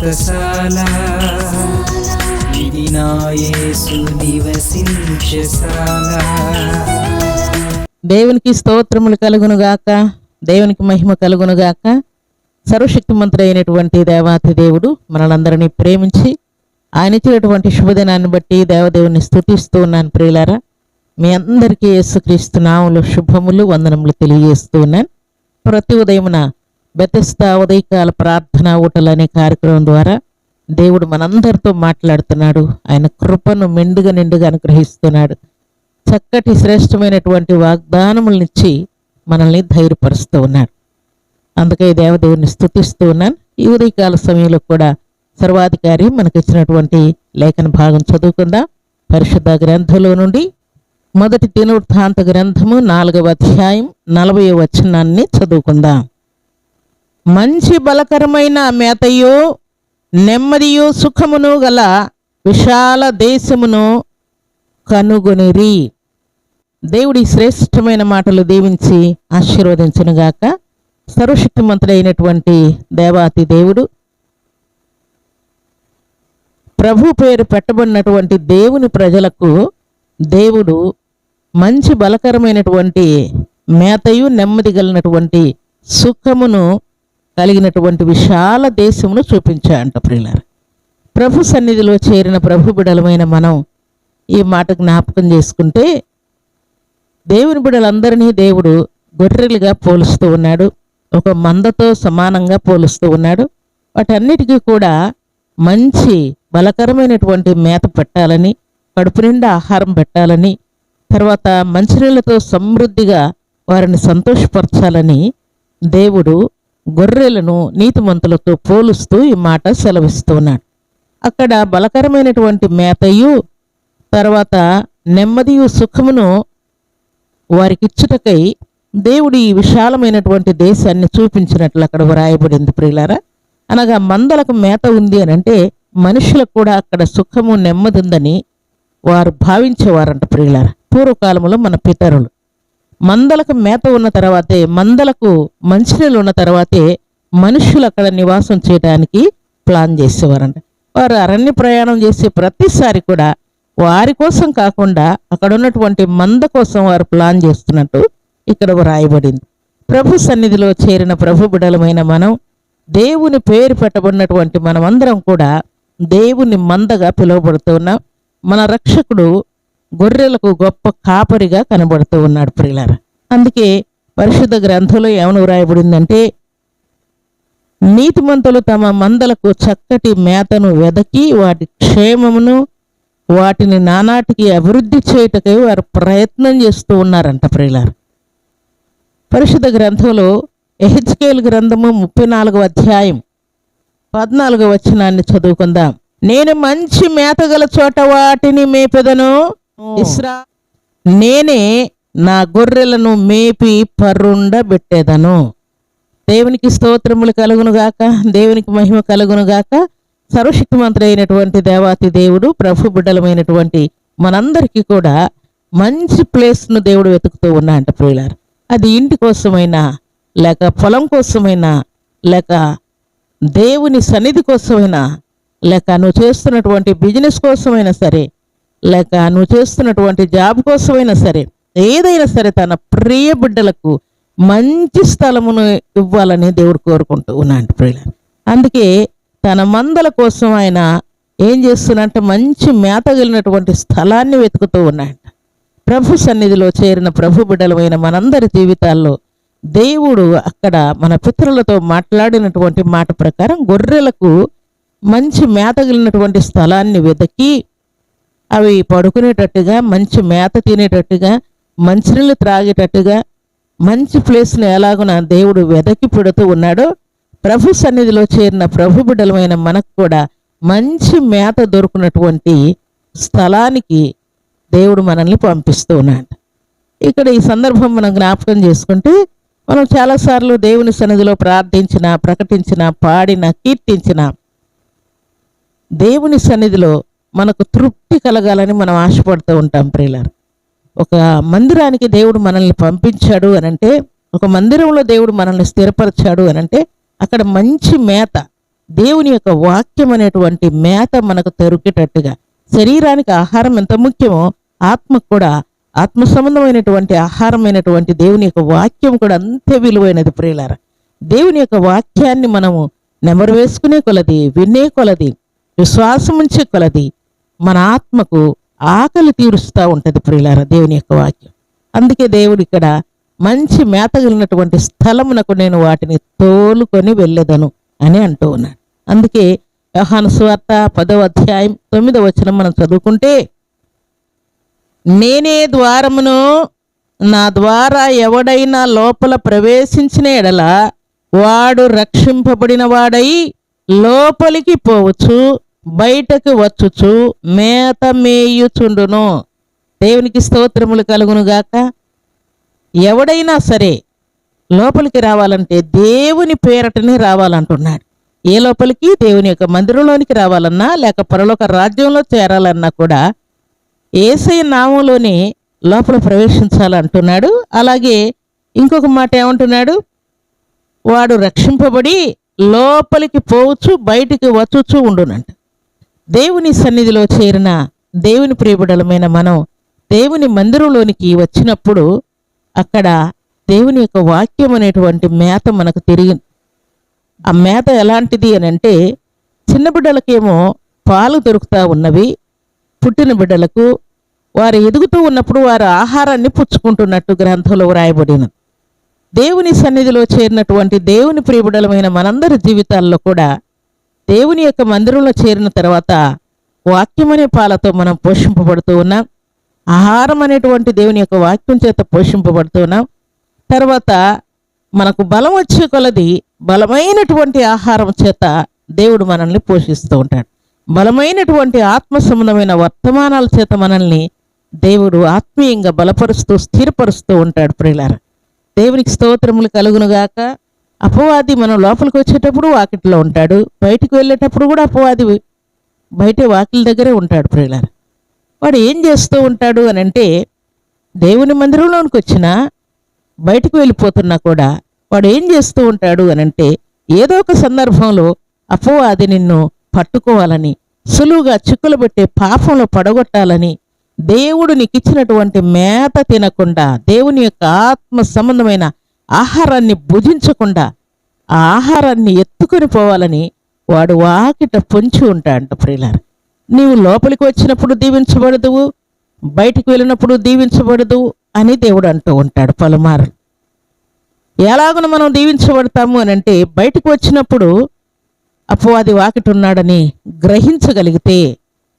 వ్రతశాల ఇది నివసించశాల దేవునికి స్తోత్రములు కలుగును గాక. దేవునికి మహిమ కలుగును గాక. సర్వశక్తిమంతుడు అయినటువంటి దేవాతి దేవుడు మనలందరినీ ప్రేమించి ఆయన ఇచ్చినటువంటి శుభదినాన్ని బట్టి దేవదేవుని స్థుతిస్తూ ఉన్నాను ప్రియులారా. మీ అందరికీ యేసుక్రీస్తు నాములు శుభములు వందనములు తెలియజేస్తూ ఉన్నాను. ప్రతి ఉదయమున బెతస్తా ఉదయకాల ప్రార్థన ఊటలు అనే కార్యక్రమం ద్వారా దేవుడు మనందరితో మాట్లాడుతున్నాడు. ఆయన కృపను మెండుగా నిండుగా అనుగ్రహిస్తున్నాడు. చక్కటి శ్రేష్టమైనటువంటి వాగ్దానములనిచ్చి మనల్ని ధైర్యపరుస్తూ ఉన్నాడు. అందుకే దేవదేవుని స్థుతిస్తూ ఉన్నాను. ఈ ఉదయకాల సమయంలో కూడా సర్వాధికారి మనకి ఇచ్చినటువంటి లేఖన భాగం చదువుకుందాం. పరిశుద్ధ గ్రంథంలో నుండి మొదటి దినవృత్తాంత గ్రంథము నాలుగవ అధ్యాయం నలభై వచనాన్ని చదువుకుందాం. మంచి బలకరమైన మేతయు నెమ్మదియు సుఖమును గల విశాల దేశమును కనుగొనిరి. దేవుడి శ్రేష్టమైన మాటలు దీవించి ఆశీర్వదించనుగాక. సర్వశక్తిమంతుడైనటువంటి దేవాతి దేవుడు ప్రభు పేరు పెట్టబడినటువంటి దేవుని ప్రజలకు దేవుడు మంచి బలకరమైనటువంటి మేతయు నెమ్మది కలిగినటువంటి సుఖమును కలిగినటువంటి విశాల దేశమును చూపించాడంట ప్రియులారు. ప్రభు సన్నిధిలో చేరిన ప్రభు బిడలమైన మనం ఈ మాట జ్ఞాపకం చేసుకుంటే దేవుని బిడలందరినీ దేవుడు గొర్రెలుగా పోలుస్తూ ఉన్నాడు ఒక మందతో సమానంగా పోలుస్తూ ఉన్నాడు. వాటన్నిటికీ కూడా మంచి బలకరమైనటువంటి మేత పెట్టాలని కడుపు నిండా ఆహారం పెట్టాలని తర్వాత మంచినీళ్ళతో సమృద్ధిగా వారిని సంతోషపరచాలని దేవుడు గొర్రెలను నీతిమంతులతో పోలుస్తూ ఈ మాట సెలవిస్తూ ఉన్నాడు అక్కడ బలకరమైనటువంటి మేతయు తర్వాత నెమ్మదియు సుఖమును వారికిచ్చుటకై దేవుడు ఈ విశాలమైనటువంటి దేశాన్ని చూపించినట్లు అక్కడ వ్రాయబడింది ప్రియులారా. అనగా మందలకు మేత ఉంది అని అంటే మనుషులకు కూడా అక్కడ సుఖము నెమ్మది ఉందని వారు భావించేవారంట ప్రియులారా. పూర్వకాలంలో మన పితరులు మందలకు మేత ఉన్న తర్వాతే మందలకు మంచినీళ్ళు ఉన్న తర్వాతే మనుషులు అక్కడ నివాసం చేయడానికి ప్లాన్ చేసేవారంట. వారు అరణ్య ప్రయాణం చేసే ప్రతిసారి కూడా వారి కోసం కాకుండా అక్కడ ఉన్నటువంటి మంద కోసం వారు ప్లాన్ చేస్తున్నట్టు ఇక్కడ వ్రాయబడింది. ప్రభు సన్నిధిలో చేరిన ప్రభు బిడలమైన మనం దేవుని పేరు పెట్టబడినటువంటి మనమందరం కూడా దేవుని మందగా పిలువబడుతున్నాం మన రక్షకుడు గొర్రెలకు గొప్ప కాపరిగా కనబడుతూ ఉన్నాడు ప్రియులార. అందుకే పరిశుద్ధ గ్రంథంలో ఏమని వ్రాయబడిందంటే నీతిమంతులు తమ మందలకు చక్కటి మేతను వెదకి వాటి క్షేమమును వాటిని నానాటికి అభివృద్ధి చేయటకై వారు ప్రయత్నం చేస్తూ ఉన్నారంట ప్రియులారు. పరిశుద్ధ గ్రంథంలో ఎహెచ్కేల్ గ్రంథము ముప్పై నాలుగవ అధ్యాయం పద్నాలుగవ వచనాన్ని చదువుకుందాం. నేను మంచి మేతగల చోట వాటిని మేపెదను. ఇస్రా నేనే నా గొర్రెలను మేపి పరుండబెట్టేదను దేవునికి స్తోత్రములు కలుగును గాక దేవునికి మహిమ కలుగును గాక. సర్వశక్తిమంతుడైనటువంటి దేవాతి దేవుడు ప్రభు బిడ్డలమైనటువంటి మనందరికీ కూడా మంచి ప్లేస్ను దేవుడు వెతుకుతూ ఉన్నా అంట ప్రియులారు. అది ఇంటి కోసమైనా లేక పొలం కోసమైనా లేక దేవుని సన్నిధి కోసమైనా లేక నువ్వు చేస్తున్నటువంటి బిజినెస్ కోసమైనా సరే లేక నువ్వు చేస్తున్నటువంటి జాబ్ కోసమైనా సరే ఏదైనా సరే తన ప్రియ బిడ్డలకు మంచి స్థలమును ఇవ్వాలని దేవుడు కోరుకుంటూ ఉన్నాడు ప్రియుల అందుకే తన మందల కోసం ఆయన ఏం చేస్తున్నట్టే మంచి మేతగలిగినటువంటి స్థలాన్ని వెతుకుతూ ఉన్నాడు ప్రభు సన్నిధిలో చేరిన ప్రభు బిడ్డలమైన మనందరి జీవితాల్లో దేవుడు అక్కడ మన పితరులతో మాట్లాడినటువంటి మాట ప్రకారం గొర్రెలకు మంచి మేతగిలినటువంటి స్థలాన్ని వెతికి అవి పడుకునేటట్టుగా మంచి మేత తినేటట్టుగా మంచినీళ్ళు త్రాగేటట్టుగా మంచి ప్లేస్ను ఎలాగున దేవుడు వెదకి పెడుతూ ఉన్నాడో ప్రభు సన్నిధిలో చేరిన ప్రభు బిడ్డలమైన మనకు కూడా మంచి మేత దొరుకున్నటువంటి స్థలానికి దేవుడు మనల్ని పంపిస్తూ ఉన్నాడు. ఇక్కడ ఈ సందర్భం మనం జ్ఞాపకం చేసుకుంటే మనం చాలాసార్లు దేవుని సన్నిధిలో ప్రార్థించిన ప్రకటించిన పాడిన కీర్తించిన దేవుని సన్నిధిలో మనకు తృప్తి కలగాలని మనం ఆశపడుతూ ఉంటాం ప్రియులారు. ఒక మందిరానికి దేవుడు మనల్ని పంపించాడు అనంటే ఒక మందిరంలో దేవుడు మనల్ని స్థిరపరిచాడు అంటే అక్కడ మంచి మేత దేవుని యొక్క వాక్యం అనేటువంటి మేత మనకు దొరికేటట్టుగా శరీరానికి ఆహారం ఎంత ముఖ్యమో ఆత్మకు కూడా ఆత్మ సంబంధమైనటువంటి ఆహారమైనటువంటి దేవుని యొక్క వాక్యం కూడా అంతే విలువైనది ప్రియులార. దేవుని యొక్క వాక్యాన్ని మనము నెమరు వేసుకునే కొలది వినే కొలది విశ్వాసం ఉంచే కొలది మన ఆత్మకు ఆకలి తీరుస్తూ ఉంటుంది ప్రియులార దేవుని యొక్క వాక్యం. అందుకే దేవుడు ఇక్కడ మంచి మేతగిలినటువంటి స్థలమునకు నేను వాటిని తోలుకొని వెళ్ళేదను అని అంటూ ఉన్నాడు. అందుకే యోహాను స్వార్త పదవ అధ్యాయం తొమ్మిదవ వచనం మనం చదువుకుంటే నేనే ద్వారమును నా ద్వారా ఎవడైనా లోపల ప్రవేశించిన ఎడల వాడు రక్షింపబడిన వాడై లోపలికి పోవచ్చు. బయటకు వచ్చుచు మేత మేయుచుండును. దేవునికి స్తోత్రములు కలుగును గాక. ఎవడైనా సరే లోపలికి రావాలంటే దేవుని పేరటనే రావాలంటున్నాడు. ఏ లోపలికి? దేవుని యొక్క మందిరంలోనికి రావాలన్నా లేక పరలోక రాజ్యంలో చేరాలన్నా కూడా ఏసై నామంలోనే లోపల ప్రవేశించాలంటున్నాడు. అలాగే ఇంకొక మాట ఏమంటున్నాడు? వాడు రక్షింపబడి లోపలికి పోవచ్చు బయటికి వచ్చుచూ ఉండునంట. దేవుని సన్నిధిలో చేరిన దేవుని ప్రియబుడలమైన మనం దేవుని మందిరంలోనికి వచ్చినప్పుడు అక్కడ దేవుని యొక్క వాక్యం అనేటువంటి మేత మనకు తిరిగి ఆ మేత ఎలాంటిది అని అంటే చిన్న బిడ్డలకేమో పాలు దొరుకుతూ ఉన్నవి పుట్టిన బిడ్డలకు వారు ఎదుగుతూ ఉన్నప్పుడు వారు ఆహారాన్ని పుచ్చుకుంటున్నట్టు గ్రంథంలో వ్రాయబడినది దేవుని సన్నిధిలో చేరినటువంటి దేవుని ప్రియబుడలమైన మనందరి జీవితాల్లో కూడా దేవుని యొక్క మందిరంలో చేరిన తర్వాత వాక్యం అనే పాలతో మనం పోషింపబడుతూ ఉన్నాం. ఆహారం అనేటువంటి దేవుని యొక్క వాక్యం చేత పోషింపబడుతూ ఉన్నాం. తర్వాత మనకు బలం వచ్చే కొలది బలమైనటువంటి ఆహారం చేత దేవుడు మనల్ని పోషిస్తూ ఉంటాడు. బలమైనటువంటి ఆత్మ సంబంధమైన వర్తమానాల చేత మనల్ని దేవుడు ఆత్మీయంగా బలపరుస్తూ స్థిరపరుస్తూ ఉంటాడు ప్రియులారా. దేవునికి స్తోత్రములు కలుగునుగాక. అపవాది మనం లోపలికి వచ్చేటప్పుడు వాకిట్లో ఉంటాడు. బయటికి వెళ్ళేటప్పుడు కూడా అపవాది బయట వాకిల దగ్గరే ఉంటాడు ప్రియులారా. వాడు ఏం చేస్తూ ఉంటాడు అని అంటే దేవుని మందిరంలోనికి వచ్చినా బయటకు వెళ్ళిపోతున్నా కూడా వాడు ఏం చేస్తూ ఉంటాడు అని అంటే ఏదో ఒక సందర్భంలో అపవాది నిన్ను పట్టుకోవాలని సులువుగా చిక్కులు పెట్టే పాపంలో పడగొట్టాలని దేవుడు నీకు ఇచ్చినటువంటి మేత తినకుండా దేవుని యొక్క ఆత్మ సంబంధమైన ఆహారాన్ని భుజించకుండా ఆ ఆహారాన్ని ఎత్తుకొని పోవాలని వాడు వాకిట పొంచి ఉంటాడంట ప్రియులారు. నీవు లోపలికి వచ్చినప్పుడు దీవించబడదువు బయటికి వెళ్ళినప్పుడు దీవించబడదు అని దేవుడు అంటూ ఉంటాడు పలుమారు ఎలాగున మనం దీవించబడతాము అని అంటే బయటకు వచ్చినప్పుడు అపవాది వాకిట ఉన్నాడని గ్రహించగలిగితే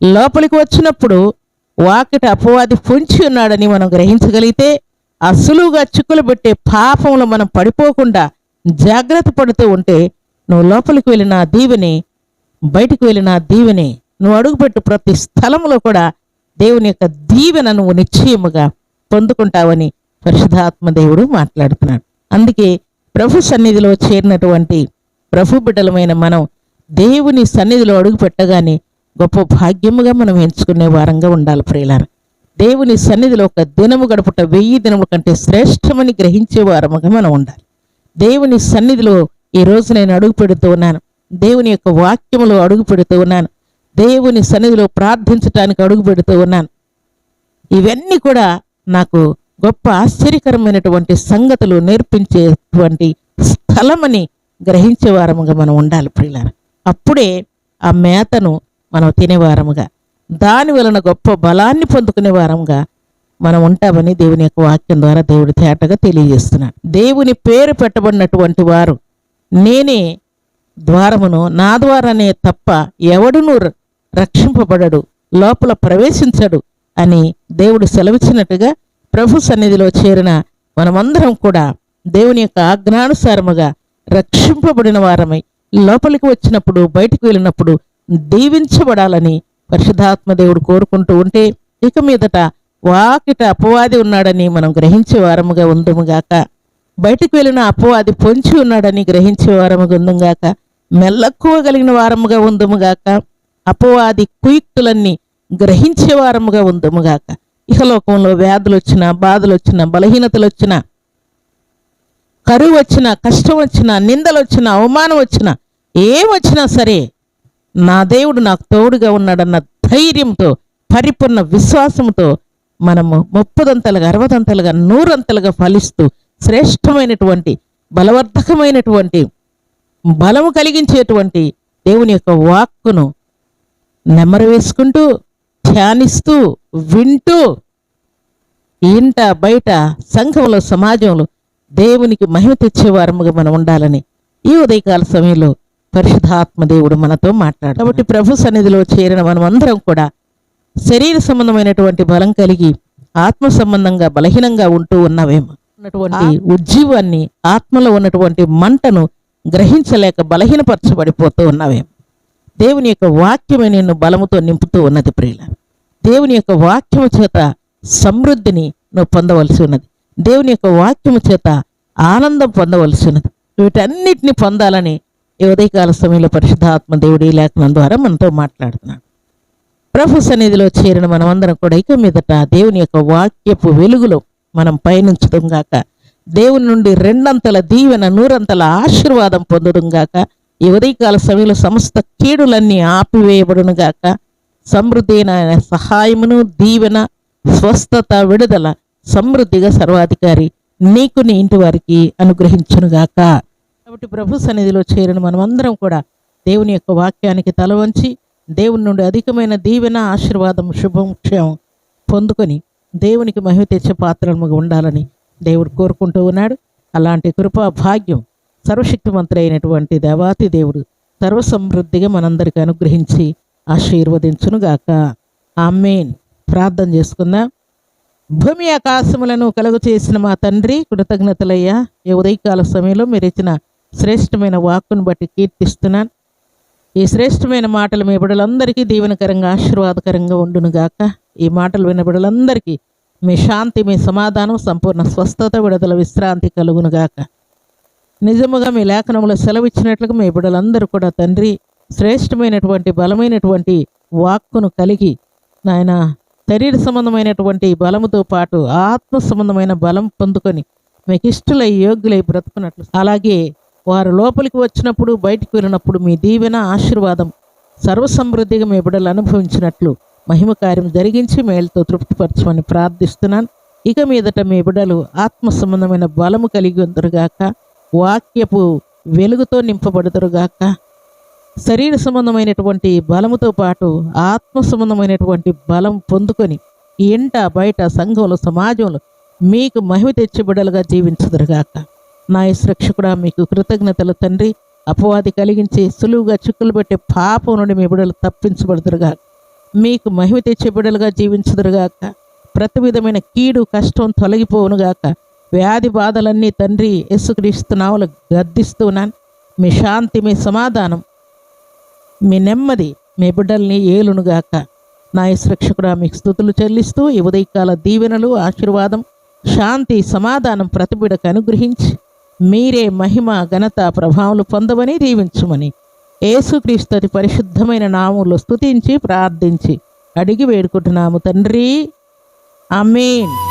లోపలికి వచ్చినప్పుడు వాకిట అపవాది పొంచి ఉన్నాడని మనం గ్రహించగలిగితే అసలుగా చిక్కులు పెట్టే పాపంలో మనం పడిపోకుండా జాగ్రత్త పడుతూ ఉంటే నువ్వు లోపలికి వెళ్ళిన దీవెని బయటికి వెళ్ళిన దీవెని నువ్వు అడుగుపెట్టు ప్రతి స్థలంలో కూడా దేవుని యొక్క దీవెన నువ్వు నిశ్చయముగా పొందుకుంటావని పరిశుధాత్మ దేవుడు మాట్లాడుతున్నాడు. అందుకే ప్రభు సన్నిధిలో చేరినటువంటి ప్రభు బిడ్డలమైన మనం దేవుని సన్నిధిలో అడుగు పెట్టగానే గొప్ప భాగ్యముగా మనం ఎంచుకునే వారంగా ఉండాలి ప్రియులారా. దేవుని సన్నిధిలో ఒక దినము గడుపుట వెయ్యి దినముల కంటే శ్రేష్టమని గ్రహించే వారముగా మనం ఉండాలి. దేవుని సన్నిధిలో ఈ నేను అడుగు పెడుతూ ఉన్నాను. దేవుని యొక్క వాక్యములో అడుగు పెడుతూ ఉన్నాను. దేవుని సన్నిధిలో ప్రార్థించటానికి అడుగు పెడుతూ ఉన్నాను. ఇవన్నీ కూడా నాకు గొప్ప ఆశ్చర్యకరమైనటువంటి సంగతులు నేర్పించేటువంటి స్థలమని గ్రహించేవారముగా మనం ఉండాలి ప్రియులారా. అప్పుడే ఆ మేతను మనం తినేవారముగా. దాని వలన గొప్ప బలాన్ని పొందుకునే వారంగా మనం ఉంటామని దేవుని యొక్క వాక్యం ద్వారా దేవుడు తేటగా తెలియజేస్తున్నాడు. దేవుని పేరు పెట్టబడినటువంటి వారు నేనే ద్వారమును నా ద్వారానే తప్ప ఎవడును ర- రక్షింపబడడు లోపల ప్రవేశించడు అని దేవుడు సెలవిచ్చినట్టుగా ప్రభు సన్నిధిలో చేరిన మనమందరం కూడా దేవుని యొక్క ఆజ్ఞానుసారముగా రక్షింపబడిన వారమై లోపలికి వచ్చినప్పుడు బయటికి వెళ్ళినప్పుడు దీవించబడాలని పరిశుధాత్మదేవుడు కోరుకుంటూ ఉంటే ఇక మీదట వాకిట అపవాది ఉన్నాడని మనం గ్రహించే వారముగా ఉందముగాక బయటకు వెళ్ళిన అపవాది పొంచి ఉన్నాడని గ్రహించే వారముగా ఉందంగాక మెల్లక్కువ కలిగిన వారముగా ఉందముగాక అపవాది కుయుక్తులన్నీ గ్రహించే వారముగా ఉందముగాక ఇహలోకంలో వ్యాధులు వచ్చినా బాధలు వచ్చినా బలహీనతలు వచ్చినా కరువు వచ్చినా కష్టం వచ్చినా నిందలు వచ్చినా అవమానం వచ్చినా సరే నా దేవుడు నాకు తోడుగా ఉన్నాడన్న ధైర్యంతో పరిపూర్ణ విశ్వాసంతో మనము ముప్పదంతలుగా అరవదంతలుగా నూరంతలుగా ఫలిస్తూ శ్రేష్టమైనటువంటి బలవర్ధకమైనటువంటి బలము కలిగించేటువంటి దేవుని యొక్క వాక్కును నెమరు వేసుకుంటూ ధ్యానిస్తూ వింటూ ఇంట బయట సంఘంలో సమాజంలో దేవునికి మహిమ తెచ్చే వారముగా మనం ఉండాలని ఈ ఉదయకాల సమయంలో పరిశుద్ధాత్మ దేవుడు మనతో మాట్లాడు కాబట్టి ప్రభు సన్నిధిలో చేరిన మనం అందరం కూడా శరీర సంబంధమైనటువంటి బలం కలిగి ఆత్మ సంబంధంగా బలహీనంగా ఉంటూ ఉన్నవేమో. ఉన్నటువంటి ఉజ్జీవాన్ని ఆత్మలో ఉన్నటువంటి మంటను గ్రహించలేక బలహీనపరచబడిపోతూ ఉన్నవేమో. దేవుని యొక్క వాక్యమే నిన్ను బలముతో నింపుతూ ఉన్నది ప్రియుల. దేవుని యొక్క వాక్యము చేత సమృద్ధిని నువ్వు పొందవలసి ఉన్నది. దేవుని యొక్క వాక్యము చేత ఆనందం పొందవలసి ఉన్నది. వీటన్నిటిని పొందాలని ఈ ఉదయకాల సమయంలో పరిశుద్ధాత్మ దేవుడి లేఖనం ద్వారా మనతో మాట్లాడుతున్నాడు. ప్రభు సన్నిధిలో చేరిన మనమందరం కూడా ఇక మీదట దేవుని యొక్క వాక్యపు వెలుగులో మనం పయనించడం గాక. దేవుని నుండి రెండంతల దీవెన నూరంతల ఆశీర్వాదం పొందడం గాక. ఈ ఉదయకాల సమయంలో సమస్త కీడులన్నీ ఆపివేయబడును గాక. సమృద్ధి అయిన సహాయమును దీవెన స్వస్థత విడుదల సమృద్ధిగా సర్వాధికారి నీకు నీ ఇంటి వారికి అనుగ్రహించును గాక. కాబట్టి ప్రభు సన్నిధిలో చేరిన మనమందరం కూడా దేవుని యొక్క వాక్యానికి తల వంచి దేవుని నుండి అధికమైన దీవెన ఆశీర్వాదం శుభం క్షేమం పొందుకొని దేవునికి మహిమ తెచ్చే పాత్రలుగా ఉండాలని దేవుడు కోరుకుంటూ ఉన్నాడు. అలాంటి కృపా భాగ్యం సర్వశక్తిమంతుడు అయినటువంటి దేవాతి దేవుడు సర్వసమృద్ధిగా మనందరికీ అనుగ్రహించి ఆశీర్వదించునుగాక. ఆమెన్. ప్రార్థన చేసుకుందాం. భూమి ఆకాశములను కలుగు చేసిన మా తండ్రి కృతజ్ఞతలయ్యా. ఈ ఉదయకాల సమయంలో మీరు ఇచ్చిన శ్రేష్టమైన వాక్కును బట్టి కీర్తిస్తున్నాను. ఈ శ్రేష్టమైన మాటలు మీ బిడ్డలందరికీ దీవెనకరంగా ఆశీర్వాదకరంగా ఉండునుగాక. ఈ మాటలు విన్న బిడ్డలందరికీ మీ శాంతి మీ సమాధానం సంపూర్ణ స్వస్థత విడుదల విశ్రాంతి కలుగునుగాక. నిజముగా మీ లేఖనంలో సెలవిచ్చినట్లుగా మీ బిడ్డలందరూ కూడా తండ్రి శ్రేష్టమైనటువంటి బలమైనటువంటి వాక్కును కలిగి నాయన శరీర సంబంధమైనటువంటి బలముతో పాటు ఆత్మ సంబంధమైన బలం పొందుకొని మీకు ఇష్టలై యోగ్యులై బ్రతుకున్నట్లు. అలాగే వారు లోపలికి వచ్చినప్పుడు బయటికి వెళ్ళినప్పుడు మీ దీవెన ఆశీర్వాదం సర్వసమృద్ధిగా మీ బిడ్డలు అనుభవించినట్లు మహిమ కార్యం జరిగించి మేలుతో తృప్తిపరచమని ప్రార్థిస్తున్నాను. ఇక మీదట మీ బిడ్డలు ఆత్మ సంబంధమైన బలము కలిగి ఉందరుగాక వాక్యపు వెలుగుతో నింపబడుదురుగాక శరీర సంబంధమైనటువంటి బలముతో పాటు ఆత్మ సంబంధమైనటువంటి బలం పొందుకొని ఇంట బయట సంఘంలో సమాజంలో మీకు మహిమ తెచ్చి బిడ్డలుగా జీవించదురుగాక. నా రక్షకుడా మీకు కృతజ్ఞతలు తండ్రి. అపవాది కలిగించి సులువుగా చిక్కులు పెట్టే పాపం నుండి మీ బిడ్డలు తప్పించబడుదురుగా మీకు మహిమ తెచ్చే బిడలుగా జీవించుదురుగాక. ప్రతి విధమైన కీడు కష్టం తొలగిపోవునుగాక. వ్యాధి బాధలన్నీ తండ్రి యేసుక్రీస్తు గద్దిస్తున్నాను మీ శాంతి మీ సమాధానం మీ నెమ్మది మీ బిడ్డల్ని ఏలునుగాక. నా రక్షకుడా మీకు స్థుతులు చెల్లిస్తూ ఈ ఉదయకాల దీవెనలు ఆశీర్వాదం శాంతి సమాధానం ప్రతిబిడకు అనుగ్రహించి మీరే మహిమ ఘనత ప్రభావాలు పొందమని దీవించమని. ఏసుక్రీస్తుని పరిశుద్ధమైన నాములు స్తుతించి ప్రార్థించి అడిగి వేడుకుంటున్నాము తండ్రి. అమీన్